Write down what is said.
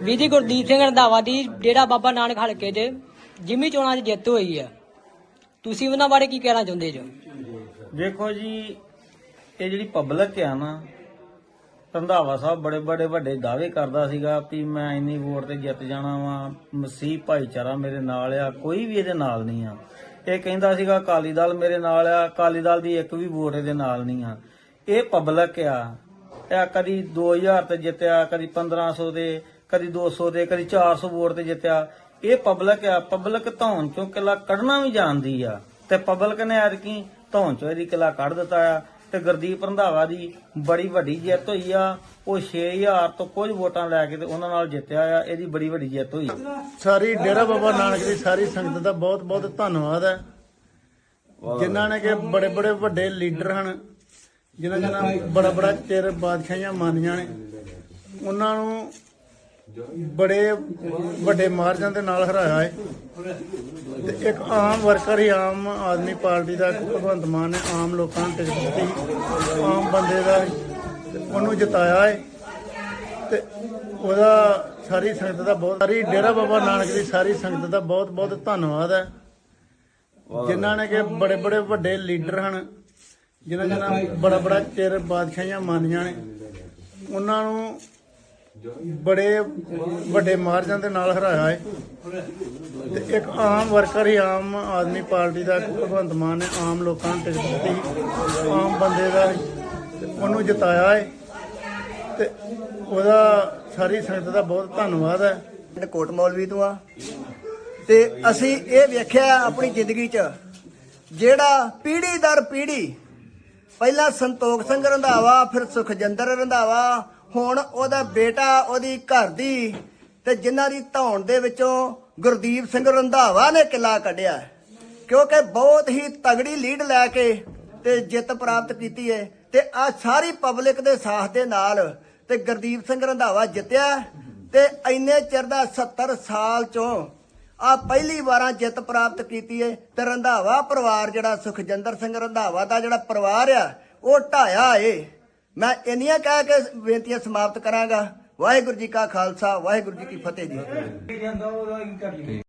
ਵਿਧੀ ਗੁਰਦੀਪ ਸਿੰਘ ਰੰਧਾਵਾ ਦੀ ਡੇਰਾ ਬਾਬਾ ਨਾਨਕ ਹਲਕੇ 'ਚ ਜਿਮੀ ਚੋਣਾਂ 'ਚ ਜਿੱਤ ਹੋਈ ਆ। ਤੁਸੀਂ ਉਹਨਾਂ ਬਾਰੇ ਕੀ ਕਹਿਣਾ ਚਾਹੁੰਦੇ ਜੋ? ਦੇਖੋ ਜੀ, ਇਹ ਜਿਹੜੀ ਪਬਲਿਕ ਆ ਨਾ, ਰੰਧਾਵਾ ਸਾਹਿਬ ਬੜੇ ਬੜੇ ਵੱਡੇ ਦਾਅਵੇ ਕਰਦਾ ਸੀਗਾ ਵੀ ਮੈਂ ਇੰਨੀ ਵੋਟ ਤੇ ਜਿੱਤ ਜਾਣਾ ਵਾਂ, ਮਸੀਹ ਭਾਈਚਾਰਾ ਮੇਰੇ ਨਾਲ ਆ, ਕੋਈ ਵੀ ਇਹਦੇ ਨਾਲ ਨਹੀਂ ਆ। ਇਹ ਕਹਿੰਦਾ ਸੀਗਾ, ਅਕਾਲੀ ਦਲ ਮੇਰੇ ਨਾਲ ਆ, ਅਕਾਲੀ ਦਲ ਦੀ ਇੱਕ ਵੀ ਵੋਟ ਇਹਦੇ ਨਾਲ ਨਹੀਂ ਆ। ਇਹ ਪਬਲਿਕ ਆ। ਇਹ ਕਦੀ 2000 ਤੇ ਜਿੱਤਿਆ, ਕਦੀ 1500 ਤੇ ਕਦੀ 200 ਦੇ ਕਦੀ 400 ਵੋਟ ਤੇ ਜਿੱਤਿਆ। ਇਹ ਪਬਲਿਕ ਆ ਪਬਲਿਕ ਧੌਣ ਚੋਂ ਕਿਲਾ ਕੱਢਣਾ ਵੀ ਜਾਣਦੀ ਆ। ਤੇ ਪਬਲਿਕ ਨੇ ਐਤਕੀ ਧੌਣ ਚੋਂ ਇਹਦੀ ਕਿਲਾ ਕੱਢ ਦਿੱਤਾ ਆ। ਤੇ ਗੁਰਦੀਪ ਰੰਧਾਵਾ ਦੀ ਬੜੀ ਵੱਡੀ ਜਿੱਤ ਹੋਈ ਆ। ਉਹ 6000 ਤੋਂ ਕੁਝ ਵੋਟਾਂ ਲੈ ਕੇ ਤੇ ਉਹਨਾਂ ਨਾਲ ਜਿੱਤਿਆ ਆ। ਇਹਦੀ ਬੜੀ ਵੱਡੀ ਜਿੱਤ ਹੋਈ। ਸਾਰੀ ਡੇਰਾ ਬਾਬਾ ਨਾਨਕ ਦੀ ਸਾਰੀ ਸੰਗਤ ਦਾ ਬਹੁਤ ਬਹੁਤ ਧੰਨਵਾਦ ਹੈ। ਜਿਨ੍ਹਾਂ ਨੇ ਕਿ ਬੜੇ ਬੜੇ ਵੱਡੇ ਲੀਡਰ ਹਨ। ਜਿਨ੍ਹਾਂ ਜਿਨ੍ਹਾਂ ਬੜਾ ਬੜਾ ਚਿਰ ਬਾਦਸ਼ਾਹੀਆਂ ਮੰਨੀਆਂ ਨੇ। ਉਹਨਾਂ ਨੂੰ ਬੜੇ ਵੱਡੇ ਮਾਰਜਾਂ ਦੇ ਨਾਲ ਹਰਾਇਆ ਹੈ। ਤੇ ਇੱਕ ਆਮ ਵਰਕਰ ਹੀ ਆਮ ਆਦਮੀ ਪਾਰਟੀ ਦਾ ਭਗਵੰਤ ਮਾਨ ਨੇ ਆਮ ਲੋਕਾਂ ਨੂੰ ਟਿਕਟ ਦਿੱਤੀ। ਆਮ ਬੰਦੇ ਦਾ ਉਹਨੂੰ ਜਿਤਾਇਆ ਹੈ। ਤੇ ਉਹਦਾ ਸਾਰੀ ਸੰਗਤ ਦਾ ਬਹੁਤ ਸਾਰੀ ਡੇਰਾ ਬਾਬਾ ਨਾਨਕ ਦੀ ਸਾਰੀ ਸੰਗਤ ਦਾ ਬਹੁਤ ਬਹੁਤ ਧੰਨਵਾਦ ਹੈ। ਜਿਨ੍ਹਾਂ ਨੇ ਕਿ ਬੜੇ ਬੜੇ ਵੱਡੇ ਲੀਡਰ ਹਨ। ਜਿਨ੍ਹਾਂ ਜਿਨ੍ਹਾਂ ਬੜਾ ਬੜਾ ਚਿਰ ਬਾਦਸ਼ਾਹੀਆਂ ਮੰਨੀਆਂ ਨੇ। ਉਹਨਾਂ ਨੂੰ ਬੜੇ ਵੱਡੇ ਮਾਰਜਾਂ ਦੇ ਨਾਲ ਹਰਾਇਆ ਹੈ। ਤੇ ਇੱਕ ਆਮ ਵਰਕਰ ਹੀ ਆਮ ਆਦਮੀ ਪਾਰਟੀ ਦਾ ਭਗਵੰਤ ਮਾਨ ਨੇ ਆਮ ਲੋਕਾਂ ਨੂੰ ਟਿਕਟ ਦਿੱਤੀ, ਆਮ ਬੰਦੇ ਦਾ ਉਹਨੂੰ ਜਿਤਾਇਆ ਹੈ। ਤੇ ਉਹਦਾ ਸਾਰੀ ਸੰਗਤ ਦਾ ਬਹੁਤ ਧੰਨਵਾਦ ਹੈ। ਕੋਟ ਮੌਲਵੀ ਤੋਂ ਆ। ਤੇ ਅਸੀਂ ਇਹ ਵੇਖਿਆ ਆਪਣੀ ਜ਼ਿੰਦਗੀ 'ਚ, ਜਿਹੜਾ ਪੀੜ੍ਹੀ ਦਰ ਪੀੜ੍ਹੀ, ਪਹਿਲਾਂ ਸੰਤੋਖ ਸਿੰਘ ਰੰਧਾਵਾ, ਫਿਰ ਸੁਖਜਿੰਦਰ ਰੰਧਾਵਾ ਹੁਣ ਉਹਦਾ ਬੇਟਾ ਉਹਦੀ ਘਰ ਦੀ ਤੇ ਜਿਨ੍ਹਾਂ ਦੀ ਧੌਣ ਦੇ ਵਿੱਚੋਂ ਗੁਰਦੀਪ ਸਿੰਘ ਰੰਧਾਵਾ ਨੇ ਕਿਲਾ ਕੱਢਿਆ ਕਿਉਂਕਿ ਬਹੁਤ ਹੀ ਤਗੜੀ ਲੀਡ ਲੈ ਕੇ ਤੇ ਜਿੱਤ ਪ੍ਰਾਪਤ ਕੀਤੀ ਹੈ ਤੇ ਆ ਸਾਰੀ ਪਬਲਿਕ ਦੇ ਸਾਥ ਦੇ ਨਾਲ ਤੇ ਗੁਰਦੀਪ ਸਿੰਘ ਰੰਧਾਵਾ ਜਿੱਤਿਆ ਤੇ ਇੰਨੇ ਚਿਰ ਦਾ 70 ਸਾਲ ਚੋਂ ਆ ਪਹਿਲੀ ਵਾਰਾਂ ਜਿੱਤ ਪ੍ਰਾਪਤ ਕੀਤੀ ਹੈ ਤੇ ਰੰਧਾਵਾ ਪਰਿਵਾਰ ਜਿਹੜਾ ਸੁਖਜਿੰਦਰ ਸਿੰਘ ਰੰਧਾਵਾ ਦਾ ਜਿਹੜਾ ਪਰਿਵਾਰ ਆ, ਉਹ ਢਾਇਆ ਏ। ਮੈਂ ਇੰਨੀਆਂ ਕਹਿ ਕੇ ਬੇਨਤੀਆਂ ਸਮਾਪਤ ਕਰਾਂਗਾ। ਵਾਹਿਗੁਰੂ ਜੀ ਕਾ ਖਾਲਸਾ, ਵਾਹਿਗੁਰੂ ਜੀ ਕੀ ਫਤਿਹ ਜੀ।